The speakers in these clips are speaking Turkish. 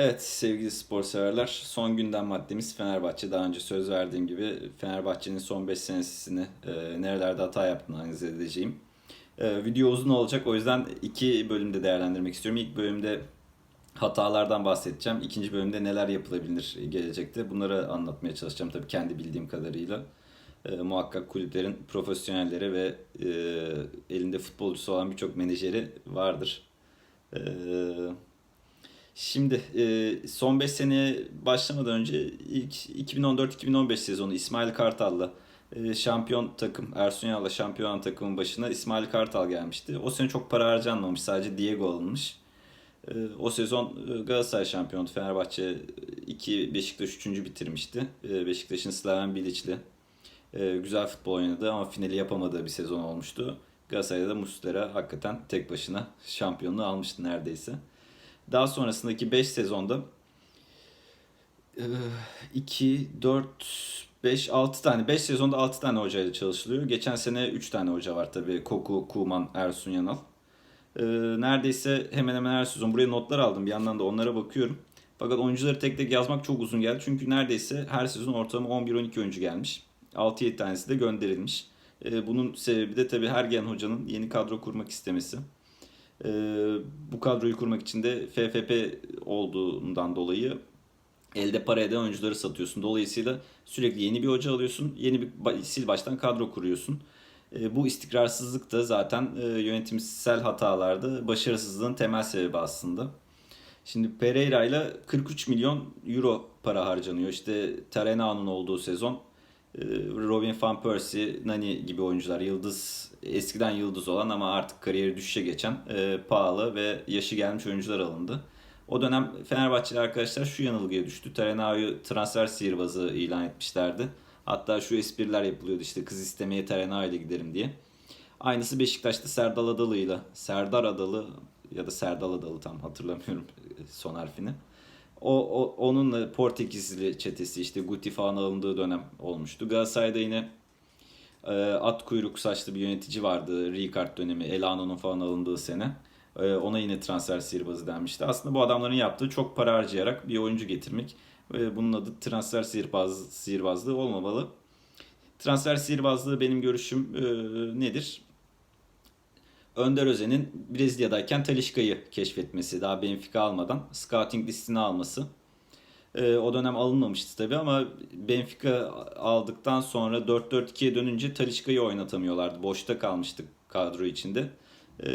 Evet sevgili spor severler son gündem maddemiz Fenerbahçe. Daha önce söz verdiğim gibi Fenerbahçe'nin son 5 senesini e, nerelerde hata yaptığını analiz edeceğim. E, video uzun olacak o yüzden iki bölümde değerlendirmek istiyorum. İlk bölümde hatalardan bahsedeceğim. İkinci bölümde neler yapılabilir gelecekte bunları anlatmaya çalışacağım tabii kendi bildiğim kadarıyla. E, muhakkak kulüplerin profesyonelleri ve e, elinde futbolcusu olan birçok menajeri vardır. Eee Şimdi e, son 5 seneye başlamadan önce ilk 2014-2015 sezonu İsmail Kartal'la e, şampiyon takım Ersun Yanal'la şampiyon takımın başına İsmail Kartal gelmişti. O sene çok para harcanmamış sadece Diego alınmış. E, o sezon Galatasaray şampiyondu. Fenerbahçe 2 Beşiktaş 3. bitirmişti. Beşiktaş'ın Slaven Bilic'li güzel futbol oynadı ama finali yapamadığı bir sezon olmuştu. Galatasaray'da da Muslera hakikaten tek başına şampiyonluğu almıştı neredeyse. Daha sonrasındaki 5 sezonda 2, 4, 5, 6 tane 5 sezonda 6 tane hocayla çalışılıyor. Geçen sene 3 tane hoca var tabii. Koku, Kuman, Ersun Yanal. Ee, neredeyse hemen hemen her sezon buraya notlar aldım. Bir yandan da onlara bakıyorum. Fakat oyuncuları tek tek yazmak çok uzun geldi. Çünkü neredeyse her sezon ortalama 11-12 oyuncu gelmiş. 6-7 tanesi de gönderilmiş. Ee, bunun sebebi de tabii her gelen hocanın yeni kadro kurmak istemesi. E, bu kadroyu kurmak için de FFP olduğundan dolayı elde para eden oyuncuları satıyorsun. Dolayısıyla sürekli yeni bir hoca alıyorsun, yeni bir sil baştan kadro kuruyorsun. E, bu istikrarsızlık da zaten e, yönetimsel hatalarda başarısızlığın temel sebebi aslında. Şimdi Pereira ile 43 milyon euro para harcanıyor. İşte Tarena'nın olduğu sezon Robin Van Persie, Nani gibi oyuncular yıldız eskiden yıldız olan ama artık kariyeri düşüşe geçen e, pahalı ve yaşı gelmiş oyuncular alındı. O dönem Fenerbahçeli arkadaşlar şu yanılgıya düştü. Tarenao'yu transfer sihirbazı ilan etmişlerdi. Hatta şu espriler yapılıyordu işte kız istemeye Tarenao ile giderim diye. Aynısı Beşiktaş'ta Serdal Adalı ile Serdar Adalı ya da Serdal Adalı tam hatırlamıyorum son harfini. O, o onunla Portekizli çetesi işte Guti falan alındığı dönem olmuştu. Galatasaray'da yine e, at kuyruk saçlı bir yönetici vardı. Ricard dönemi, Elano'nun falan alındığı sene. E, ona yine transfer sihirbazı denmişti. Aslında bu adamların yaptığı çok para harcayarak bir oyuncu getirmek. E, bunun adı transfer sihirbaz, sihirbazlığı olmamalı. Transfer sihirbazlığı benim görüşüm e, nedir? Önder Özen'in Brezilya'dayken Talişka'yı keşfetmesi, daha Benfica almadan scouting listine alması. E, o dönem alınmamıştı tabi ama Benfica aldıktan sonra 4-4-2'ye dönünce Talişka'yı oynatamıyorlardı. Boşta kalmıştık kadro içinde. E,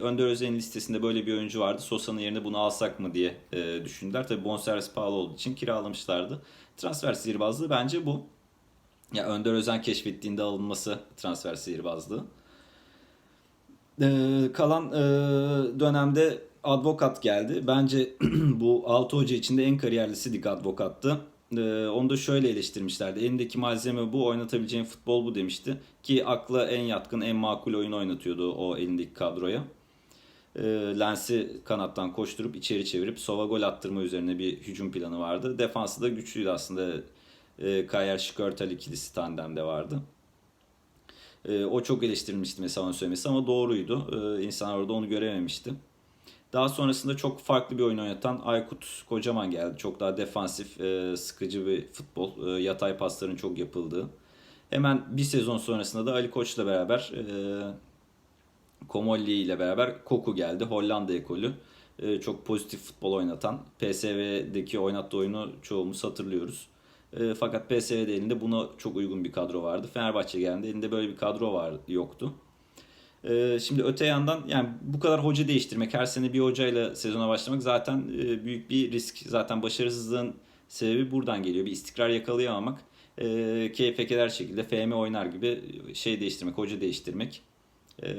Önder Özen'in listesinde böyle bir oyuncu vardı. Sosa'nın yerine bunu alsak mı diye e, düşündüler. Tabi bonservis pahalı olduğu için kiralamışlardı. Transfer sihirbazlığı bence bu. Ya Önder Özen keşfettiğinde alınması transfer sihirbazlığı. Ee, kalan e, dönemde Advokat geldi. Bence bu 6 hoca içinde en kariyerlisi Dik Advokat'tı. Ee, onu da şöyle eleştirmişlerdi. Elindeki malzeme bu, oynatabileceğin futbol bu demişti. Ki akla en yatkın, en makul oyun oynatıyordu o elindeki kadroya. Ee, Lens'i kanattan koşturup içeri çevirip Sova gol attırma üzerine bir hücum planı vardı. Defansı da güçlüydü aslında. Ee, Kayer Şikörtel ikilisi tandemde vardı. E, o çok eleştirilmişti mesela onun söylemesi ama doğruydu. E, insanlar orada onu görememişti. Daha sonrasında çok farklı bir oyun oynatan Aykut Kocaman geldi. Çok daha defansif, e, sıkıcı bir futbol. E, yatay pasların çok yapıldığı. Hemen bir sezon sonrasında da Ali Koç'la beraber e, Komolli ile beraber Koku geldi. Hollanda ekolü. E, çok pozitif futbol oynatan. PSV'deki oynattığı oyunu çoğumuz hatırlıyoruz. E, fakat PSV'de elinde buna çok uygun bir kadro vardı. Fenerbahçe geldi elinde böyle bir kadro var yoktu. E, şimdi öte yandan yani bu kadar hoca değiştirmek, her sene bir hocayla sezona başlamak zaten e, büyük bir risk. Zaten başarısızlığın sebebi buradan geliyor. Bir istikrar yakalayamamak. E, keder şekilde FM oynar gibi şey değiştirmek, hoca değiştirmek. E,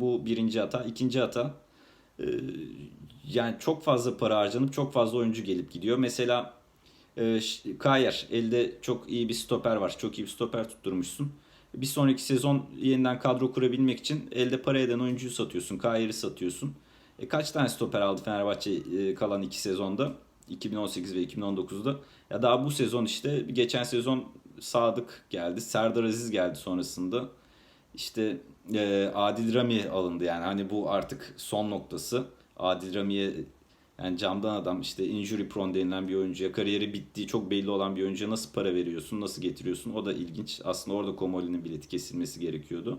bu birinci hata. İkinci hata e, yani çok fazla para harcanıp çok fazla oyuncu gelip gidiyor. Mesela e, Kayer elde çok iyi bir stoper var. Çok iyi bir stoper tutturmuşsun. Bir sonraki sezon yeniden kadro kurabilmek için elde para eden oyuncuyu satıyorsun. Kayer'i satıyorsun. E, kaç tane stoper aldı Fenerbahçe e, kalan iki sezonda? 2018 ve 2019'da. Ya daha bu sezon işte geçen sezon Sadık geldi. Serdar Aziz geldi sonrasında. İşte e, Adil Rami alındı yani. Hani bu artık son noktası. Adil Rami'ye Yani camdan adam işte injury prone denilen bir oyuncuya, kariyeri bittiği çok belli olan bir oyuncuya nasıl para veriyorsun, nasıl getiriyorsun? O da ilginç. Aslında orada Komoli'nin bileti kesilmesi gerekiyordu.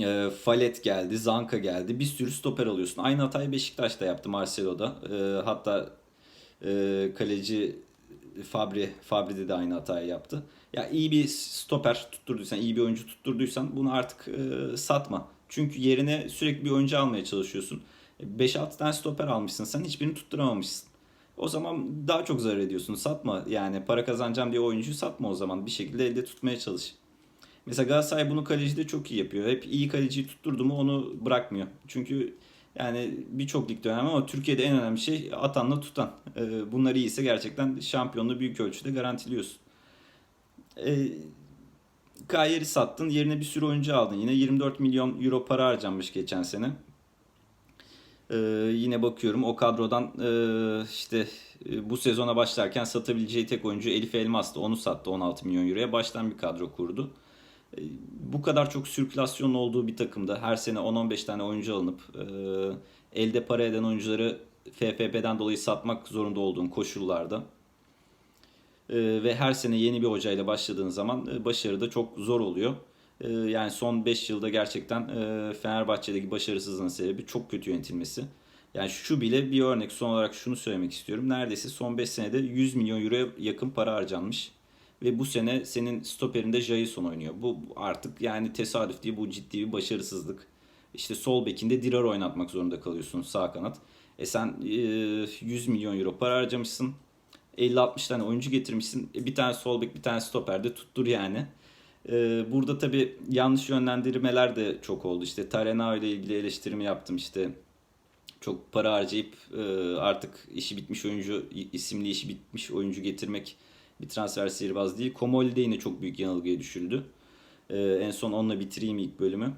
E, Falet geldi, Zanka geldi. Bir sürü stoper alıyorsun. Aynı hatayı Beşiktaş da yaptı Marcelo'da. E, hatta e, kaleci Fabri, Fabri'de de aynı hatayı yaptı. Ya iyi bir stoper tutturduysan, iyi bir oyuncu tutturduysan bunu artık e, satma. Çünkü yerine sürekli bir oyuncu almaya çalışıyorsun. 5-6 tane stoper almışsın sen hiçbirini tutturamamışsın. O zaman daha çok zarar ediyorsun. Satma yani para kazanacağım diye oyuncuyu satma o zaman. Bir şekilde elde tutmaya çalış. Mesela Galatasaray bunu kalecide çok iyi yapıyor. Hep iyi kaleciyi tutturdu mu onu bırakmıyor. Çünkü yani birçok ligde önemli ama Türkiye'de en önemli şey atanla tutan. Ee, Bunlar iyiyse gerçekten şampiyonluğu büyük ölçüde garantiliyorsun. Ee, Kayer'i sattın. Yerine bir sürü oyuncu aldın. Yine 24 milyon euro para harcanmış geçen sene. Ee, yine bakıyorum o kadrodan e, işte e, bu sezona başlarken satabileceği tek oyuncu Elif Elmas'tı. Onu sattı 16 milyon euroya. Baştan bir kadro kurdu. E, bu kadar çok sirkülasyonun olduğu bir takımda her sene 10-15 tane oyuncu alınıp e, elde para eden oyuncuları FFP'den dolayı satmak zorunda olduğun koşullarda e, ve her sene yeni bir hocayla başladığın zaman e, başarı da çok zor oluyor. E, yani son 5 yılda gerçekten e, Fenerbahçe'deki başarısızlığın sebebi çok kötü yönetilmesi. Yani şu bile bir örnek son olarak şunu söylemek istiyorum. Neredeyse son 5 senede 100 milyon euroya yakın para harcanmış. Ve bu sene senin stoperinde Jason oynuyor. Bu artık yani tesadüf değil bu ciddi bir başarısızlık. İşte sol bekinde Dirar oynatmak zorunda kalıyorsun sağ kanat. E sen e, 100 milyon euro para harcamışsın. 50-60 tane oyuncu getirmişsin. E, bir tane sol bek bir tane stoper de tuttur yani. E, burada tabi yanlış yönlendirmeler de çok oldu. İşte Tarenao ile ilgili eleştirimi yaptım işte. Çok para harcayıp e, artık işi bitmiş oyuncu isimli işi bitmiş oyuncu getirmek bir transfer sihirbaz değil. Komoli de yine çok büyük yanılgıya düşüldü. Ee, en son onunla bitireyim ilk bölümü.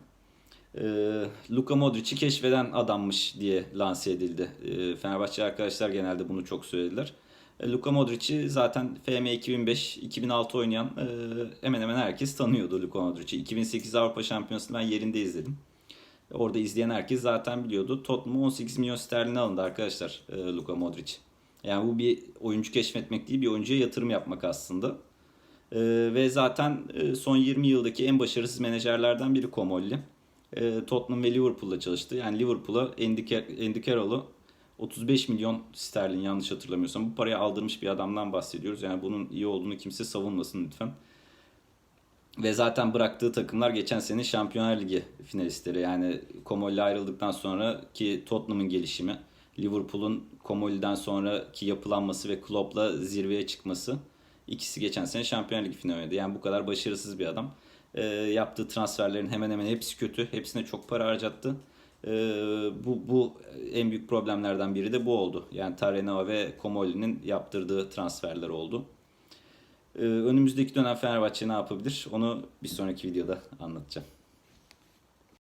Ee, Luka Modric'i keşfeden adammış diye lanse edildi. Ee, Fenerbahçe arkadaşlar genelde bunu çok söylediler. Luka Modric'i zaten FM 2005-2006 oynayan e, hemen hemen herkes tanıyordu Luka Modric'i. 2008 Avrupa Şampiyonası'nı ben yerinde izledim. Orada izleyen herkes zaten biliyordu. Tottenham 18 milyon sterlin alındı arkadaşlar e, Luka Modric. Yani bu bir oyuncu keşfetmek değil, bir oyuncuya yatırım yapmak aslında. Ee, ve zaten e, son 20 yıldaki en başarısız menajerlerden biri Komolli. Tottenham ve Liverpool'la çalıştı. Yani Liverpool'a Andy Carroll'u 35 milyon sterlin yanlış hatırlamıyorsam bu parayı aldırmış bir adamdan bahsediyoruz. Yani bunun iyi olduğunu kimse savunmasın lütfen. Ve zaten bıraktığı takımlar geçen sene Şampiyonlar Ligi finalistleri. Yani Komolli ayrıldıktan sonra ki Tottenham'ın gelişimi, Liverpool'un Komoli'den sonraki yapılanması ve Klopp'la zirveye çıkması ikisi geçen sene Şampiyonlar Ligi finali oynadı. Yani bu kadar başarısız bir adam. E, yaptığı transferlerin hemen hemen hepsi kötü. Hepsine çok para harcattı. E, bu, bu en büyük problemlerden biri de bu oldu. Yani Tarenava ve Komoli'nin yaptırdığı transferler oldu. E, önümüzdeki dönem Fenerbahçe ne yapabilir? Onu bir sonraki videoda anlatacağım.